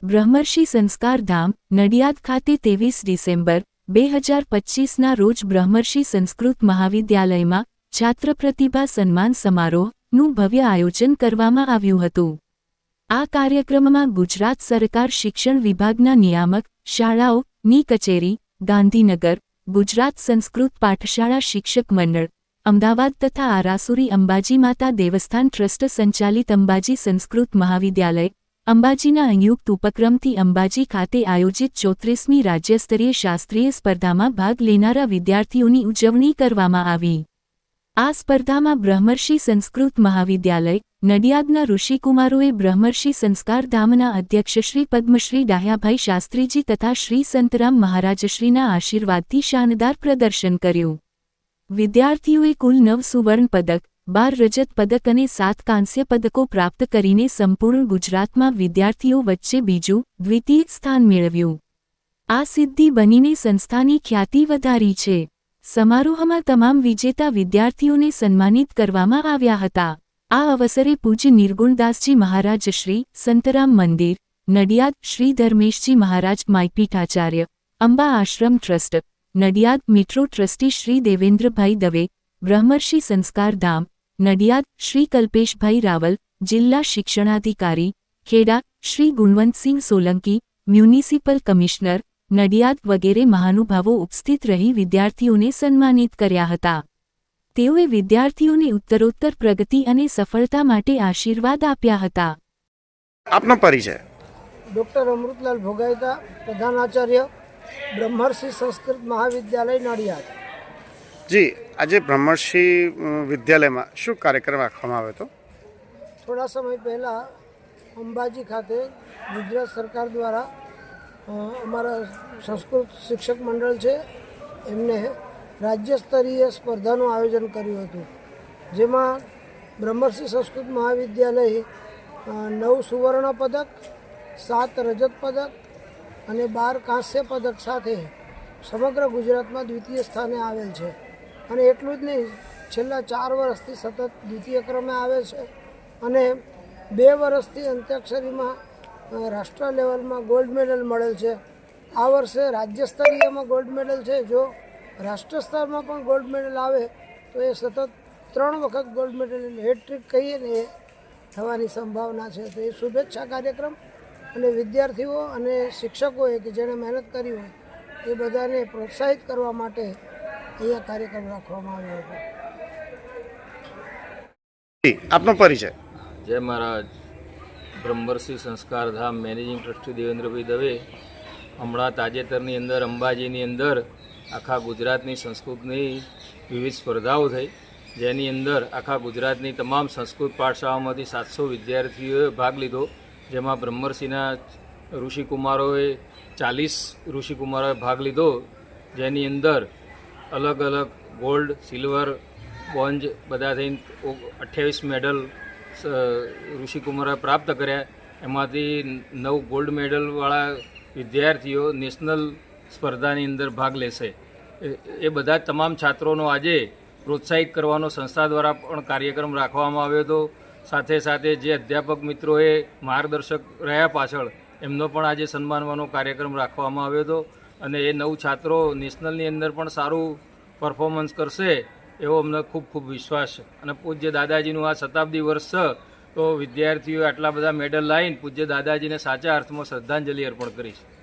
બ્રહ્મર્ષિ સંસ્કાર ધામ, નડિયાદ ખાતે ત્રેવીસ ડિસેમ્બર, બે હજાર પચ્ચીસના રોજ બ્રહ્મર્ષિ સંસ્કૃત મહાવિદ્યાલયમાં છાત્ર પ્રતિભા સન્માન સમારોહનું ભવ્ય આયોજન કરવામાં આવ્યું હતું. આ કાર્યક્રમમાં ગુજરાત સરકાર શિક્ષણ વિભાગના નિયામક શાળાઓની કચેરી, ગાંધીનગર, ગુજરાત સંસ્કૃત પાઠશાળા શિક્ષક મંડળ, અમદાવાદ તથા આરાસુરી અંબાજી માતા દેવસ્થાન ટ્રસ્ટ સંચાલિત અંબાજી સંસ્કૃત મહાવિદ્યાલય અંબાજીના સંયુક્ત ઉપક્રમથી અંબાજી ખાતે આયોજિત ચોત્રીસમી રાજ્યસ્તરીય શાસ્ત્રીય સ્પર્ધામાં ભાગ લેનારા વિદ્યાર્થીઓની ઉજવણી કરવામાં આવી. આ સ્પર્ધામાં બ્રહ્મર્ષિ સંસ્કૃત મહાવિદ્યાલય, નડિયાદના ઋષિકુમારોએ બ્રહ્મર્ષિ સંસ્કાર ધામના અધ્યક્ષ શ્રી પદ્મશ્રી ડાહ્યાભાઈ શાસ્ત્રીજી તથા શ્રી સંતરામ મહારાજશ્રીના આશીર્વાદથી શાનદાર પ્રદર્શન કર્યું. વિદ્યાર્થીઓએ કુલ નવ સુવર્ણ પદક બાર રજત પદક અને સાત કાંસ્ય પદકો પ્રાપ્ત કરીને સંપૂર્ણ ગુજરાતમાં વિદ્યાર્થીઓ વચ્ચે બીજું દ્વિતીય સ્થાન મેળવ્યું. આ સિદ્ધિ બનીને સંસ્થાની ખ્યાતિ વધારી છે. સમારોહમાં તમામ વિજેતા વિદ્યાર્થીઓને સન્માનિત કરવામાં આવ્યા હતા. આ અવસરે પૂજ્ય નિર્ગુણદાસજી મહારાજ શ્રી સંતરામ મંદિર, નડિયાદ શ્રી ધર્મેશજી મહારાજ માયપીઠાચાર્ય અંબા આશ્રમ ટ્રસ્ટ, નડિયાદ મિટ્રો ટ્રસ્ટી શ્રી દેવેન્દ્રભાઈ દવે, બ્રહ્મર્ષિ સંસ્કાર ધામ નડિયાદ શ્રી કલ્પેશભાઈ રાવલ જિલ્લા શિક્ષણાધિકારી ખેડા શ્રી ગુણવંતસિંહ સોલંકી મ્યુનિસિપલ કમિશનર નડિયાદ વગેરે મહાનુભાવો ઉપસ્થિત રહી વિદ્યાર્થીઓને સન્માનિત કર્યા હતા. તેઓએ વિદ્યાર્થીઓને ઉત્તરોત્તર પ્રગતિ અને સફળતા માટે આશીર્વાદ આપ્યા હતા. આપનો પરિચય. ડૉક્ટર અમૃતલાલ ભોગાયતા પ્રધાનાચાર્ય બ્રહ્મર્ષિ સંસ્કૃત મહાવિદ્યાલય નડિયાદ. જી, આજે બ્રહ્મર્ષિ વિદ્યાલયમાં શું કાર્યક્રમ રાખવામાં આવ્યો હતો? થોડા સમય પહેલાં અંબાજી ખાતે ગુજરાત સરકાર દ્વારા અમારા સંસ્કૃત શિક્ષક મંડળ છે, એમને રાજ્ય સ્તરીય સ્પર્ધાનું આયોજન કર્યું હતું. જેમાં બ્રહ્મર્ષિ સંસ્કૃત મહાવિદ્યાલય નવ સુવર્ણ પદક, સાત રજત પદક અને બાર કાંસ્ય પદક સાથે સમગ્ર ગુજરાતમાં દ્વિતીય સ્થાને આવેલ છે. અને એટલું જ નહીં, છેલ્લા ચાર વર્ષથી સતત દ્વિતીય ક્રમે આવે છે. અને બે વર્ષથી અંત્યાક્ષરીમાં રાષ્ટ્ર લેવલમાં ગોલ્ડ મેડલ મળેલ છે. આ વર્ષે રાજ્ય સ્તરીયમાં ગોલ્ડ મેડલ છે. જો રાષ્ટ્ર સ્તરમાં પણ ગોલ્ડ મેડલ આવે, તો એ સતત ત્રણ વખત ગોલ્ડ મેડલ હેટ્રિક કહીએ ને એ થવાની સંભાવના છે. તો એ શુભેચ્છા કાર્યક્રમ અને વિદ્યાર્થીઓ અને શિક્ષકોએ કે જેણે મહેનત કરી હોય, એ બધાને પ્રોત્સાહિત કરવા માટે અહીંયા કાર્યક્રમ રાખવામાં આવ્યો હતો? આપનો પરિચય. જય મહારાજ. બ્રહ્મર્ષિ સંસ્કારધામ મેનેજિંગ ટ્રસ્ટી દેવેન્દ્રભાઈ દવે હમણાં તાજેતરની અંદર અંબાજીની અંદર આખા ગુજરાતની સંસ્કૃતની વિવિધ સ્પર્ધાઓ થઈ. જેની અંદર આખા ગુજરાતની તમામ સંસ્કૃત પાઠશાળાઓમાંથી સાતસો વિદ્યાર્થીઓએ ભાગ લીધો. જેમાં બ્રહ્મર્ષિના ઋષિકુમારોએ ચાલીસ ઋષિકુમારોએ ભાગ લીધો. જેની અંદર અલગ અલગ ગોલ્ડ સિલ્વર બોન્જ બધા થઈને અઠ્યાવીસ મેડલ ઋષિકુમારે પ્રાપ્ત કર્યા. એમાંથી નવ ગોલ્ડ મેડલવાળા વિદ્યાર્થીઓ નેશનલ સ્પર્ધાની અંદર ભાગ લેશે. એ બધા તમામ છાત્રોનો આજે પ્રોત્સાહિત કરવાનો સંસ્થા દ્વારા પણ કાર્યક્રમ રાખવામાં આવ્યો હતો. સાથે સાથે જે અધ્યાપક મિત્રોએ માર્ગદર્શક રહ્યા પાછળ, એમનો પણ આજે સન્માનવાનો કાર્યક્રમ રાખવામાં આવ્યો હતો. અને એ નવ છાત્રો નેશનલની અંદર પણ સારું પરફોર્મન્સ કરશે, એવો અમને ખૂબ ખૂબ વિશ્વાસ છે. અને પૂજ્ય દાદાજીનું આ શતાબ્દી વર્ષ છે, તો વિદ્યાર્થીઓ આટલા બધા મેડલ લાવીને પૂજ્ય દાદાજીને સાચા અર્થમાં શ્રદ્ધાંજલિ અર્પણ કરી છે.